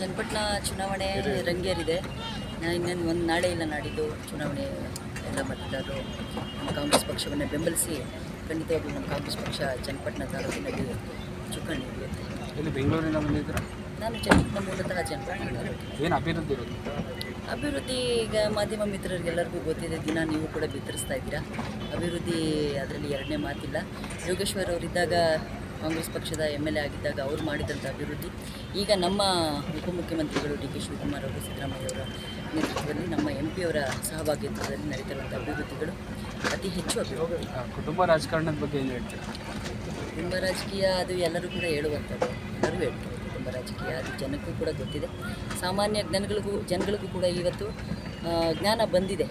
ಚನ್ನಪಟ್ಟಣ ಚುನಾವಣೆ ರಂಗೇರಿದೆ. ಇನ್ನೇನು ಒಂದು ನಾಳೆ ಇಲ್ಲ ನಾಡಿದ್ದು ಚುನಾವಣೆ ಎಲ್ಲ ಮತದಾರರು ನಮ್ಮ ಕಾಂಗ್ರೆಸ್ ಪಕ್ಷವನ್ನು ಬೆಂಬಲಿಸಿ ಖಂಡಿತವಾಗಿ ನಮ್ಮ ಕಾಂಗ್ರೆಸ್ ಪಕ್ಷ ಚನ್ನಪಟ್ಟಣ ತಾಲೂಕಿನಲ್ಲಿ ಚುಕ್ಕಾಣಿ ಹಿಡಿಯುತ್ತೆ. ಇಲ್ಲಿ ಬೆಂಗಳೂರಿನ ಬಂದಿದ್ದೀರಾ? ನಾನು ಚನ್ನಪಟ್ಟಣ ಮೂಲತಃ ಚನ್ನಪಟ್ಟಣ ಏನು ಅಭಿವೃದ್ಧಿ ಅಭಿವೃದ್ಧಿ ಈಗ ಮಾಧ್ಯಮ ಮಿತ್ರರಿಗೆಲ್ಲರಿಗೂ ಗೊತ್ತಿದೆ ದಿನ ನೀವು ಕೂಡ ಬಿತ್ತರಿಸ್ತಾ ಇದ್ದೀರಾ. ಅಭಿವೃದ್ಧಿ ಅದರಲ್ಲಿ ಎರಡನೇ ಮಾತಿಲ್ಲ. ಯೋಗೇಶ್ವರ್ ಅವರಿದ್ದಾಗ ಕಾಂಗ್ರೆಸ್ ಪಕ್ಷದ ಎಂ ಎಲ್ ಎ ಆಗಿದ್ದಾಗ ಅವರು ಮಾಡಿದಂಥ ಅಭಿವೃದ್ಧಿ. ಈಗ ನಮ್ಮ ಉಪಮುಖ್ಯಮಂತ್ರಿಗಳು ಡಿ ಕೆ ಶಿವಕುಮಾರ್ ಅವರು ಸಿದ್ದರಾಮಯ್ಯ ಅವರ ನೇತೃತ್ವದಲ್ಲಿ ನಮ್ಮ ಎಂ ಪಿ ಅವರ ಸಹಭಾಗಿತ್ವದಲ್ಲಿ ನಡೀತಿರುವಂಥ ಅಭಿವೃದ್ಧಿಗಳು ಅತಿ ಹೆಚ್ಚು ಅಭಿವೃದ್ಧಿ. ಕುಟುಂಬ ರಾಜಕಾರಣದ ಬಗ್ಗೆ ಏನು ಹೇಳ್ತೀರಾ? ಕುಟುಂಬ ರಾಜಕೀಯ ಅದು ಎಲ್ಲರೂ ಕೂಡ ಹೇಳುವಂಥದ್ದು ಎಲ್ಲರೂ ಹೇಳ್ತಾರೆ. ಕುಟುಂಬ ರಾಜಕೀಯ ಅದು ಜನಕ್ಕೂ ಕೂಡ ಗೊತ್ತಿದೆ. ಸಾಮಾನ್ಯ ಜನಗಳಿಗೂ ಜನಗಳಿಗೂ ಕೂಡ ಇವತ್ತು ಜ್ಞಾನ ಬಂದಿದೆ.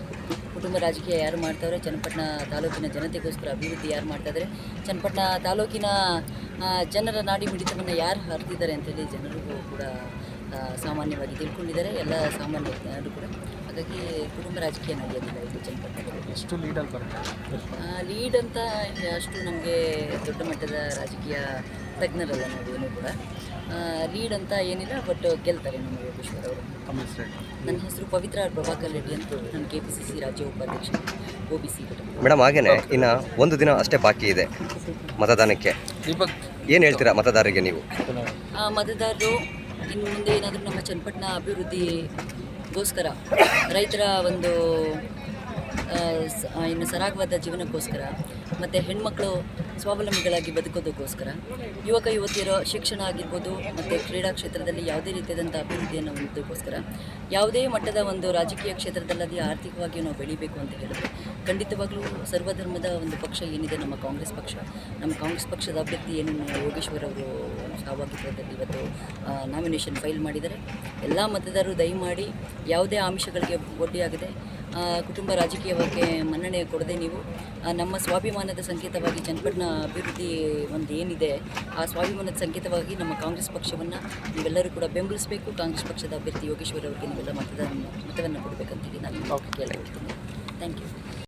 ಕುಟುಂಬ ರಾಜಕೀಯ ಯಾರು ಮಾಡ್ತಾವ್ರೆ? ಚನ್ನಪಟ್ಟಣ ತಾಲೂಕಿನ ಜನತೆಗೋಸ್ಕರ ಅಭಿವೃದ್ಧಿ ಯಾರು ಮಾಡ್ತಾಯಿದ್ದಾರೆ ಚನ್ನಪಟ್ಟಣ ತಾಲೂಕಿನ ಜನರ ನಾಡಿ ಮಿಡಿತವನ್ನು ಯಾರು ಹರಿದಿದ್ದಾರೆ ಅಂತೇಳಿ ಜನರಿಗೂ ಕೂಡ ಸಾಮಾನ್ಯವಾಗಿ ತಿಳ್ಕೊಂಡಿದ್ದಾರೆ. ಎಲ್ಲ ಸಾಮಾನ್ಯ ಜನರು ಕೂಡ. ಹಾಗಾಗಿ ಕುಟುಂಬ ರಾಜಕೀಯ ನಡೆಯೋದಿಲ್ಲ ಇಲ್ಲಿ ಚನ್ನಪಟ್ಟಣದಲ್ಲಿ. ಲೀಡಲ್ಲಿ ಬರುತ್ತೆ? ಲೀಡ್ ಅಂತ ಅಷ್ಟು ನಮಗೆ ದೊಡ್ಡ ಮಟ್ಟದ ರಾಜಕೀಯ ತಜ್ಞರಲ್ಲ ನಾವೇನು ಕೂಡ. ಲೀಡ್ ಅಂತ ಏನಿಲ್ಲ ಬಟ್ ಗೆಲ್ತಾರೆ ನಮ್ಮ ಯೋಗೇಶ್ವರ್ ಅವರು. ನನ್ನ ಹೆಸರು ಪವಿತ್ರ ಪ್ರಭಾಕರ್ ರೆಡ್ಡಿ ಅಂತ ನಾನು ಕೆ ಪಿ ಸಿ ಸಿ ರಾಜ್ಯ ಉಪಾಧ್ಯಕ್ಷ ಒ ಬಿ ಸಿ ಮೇಡಮ್ ಹಾಗೇನೆ ಇನ್ನು ಒಂದು ದಿನ ಅಷ್ಟೇ ಬಾಕಿ ಇದೆ ಮತದಾನಕ್ಕೆ. ದೀಪಕ್. ಏನು ಹೇಳ್ತೀರಾ ಮತದಾರರಿಗೆ ನೀವು? ಆ, ಮತದಾರರು ಇನ್ನು ಮುಂದೆ ಏನಾದರೂ ನಮ್ಮ ಚನ್ನಪಟ್ಟಣ ಅಭಿವೃದ್ಧಿಗೋಸ್ಕರ ರೈತರ ಒಂದು ಇನ್ನು ಸರಾಗವಾದ ಜೀವನಕ್ಕೋಸ್ಕರ ಮತ್ತು ಹೆಣ್ಮಕ್ಳು ಸ್ವಾವಲಂಬಿಗಳಾಗಿ ಬದುಕೋದಕ್ಕೋಸ್ಕರ ಯುವಕ, ಯುವತಿಯರ ಶಿಕ್ಷಣ ಆಗಿರ್ಬೋದು ಮತ್ತು ಕ್ರೀಡಾ ಕ್ಷೇತ್ರದಲ್ಲಿ ಯಾವುದೇ ರೀತಿಯಾದಂಥ ಅಭಿವೃದ್ಧಿಯನ್ನು ಹೊಂದೋದಕ್ಕೋಸ್ಕರ ಯಾವುದೇ ಮಟ್ಟದ ಒಂದು ರಾಜಕೀಯ ಕ್ಷೇತ್ರದಲ್ಲದೆ ಆರ್ಥಿಕವಾಗಿ ನಾವು ಬೆಳಿಬೇಕು ಅಂತ ಹೇಳಿದ್ರೆ ಖಂಡಿತವಾಗಲೂ ಸರ್ವಧರ್ಮದ ಒಂದು ಪಕ್ಷ ಏನಿದೆ ನಮ್ಮ ಕಾಂಗ್ರೆಸ್ ಪಕ್ಷ. ನಮ್ಮ ಕಾಂಗ್ರೆಸ್ ಪಕ್ಷದ ಅಭ್ಯರ್ಥಿ ಏನು ಯೋಗೇಶ್ವರ್ ಅವರು ಸಹಭಾಗಿತ್ವದಲ್ಲಿ ಇವತ್ತು ನಾಮಿನೇಷನ್ ಫೈಲ್ ಮಾಡಿದ್ದಾರೆ. ಎಲ್ಲ ಮತದಾರರು ದಯಮಾಡಿ ಯಾವುದೇ ಆಮಿಷಗಳಿಗೆ ಒಡ್ಡಿಯಾಗದೆ ಕುಟುಂಬ ರಾಜಕೀಯವಾಗಿ ಮನ್ನಣೆ ಕೊಡದೆ ನೀವು ನಮ್ಮ ಸ್ವಾಭಿಮಾನದ ಸಂಕೇತವಾಗಿ ಚನ್ನಪಟ್ಟಣ ಅಭಿವೃದ್ಧಿ ಒಂದು ಏನಿದೆ ಆ ಸ್ವಾಭಿಮಾನದ ಸಂಕೇತವಾಗಿ ನಮ್ಮ ಕಾಂಗ್ರೆಸ್ ಪಕ್ಷವನ್ನು ನೀವೆಲ್ಲರೂ ಕೂಡ ಬೆಂಬಲಿಸಬೇಕು. ಕಾಂಗ್ರೆಸ್ ಪಕ್ಷದ ಅಭ್ಯರ್ಥಿ ಯೋಗೇಶ್ವರ್ ಅವರಿಗೆ ನೀವೆಲ್ಲ ಮತದಾನ ಮತವನ್ನು ಕೊಡಬೇಕಂತೇಳಿ ನಾನು ಕೇಳ್ತೀನಿ. Thank you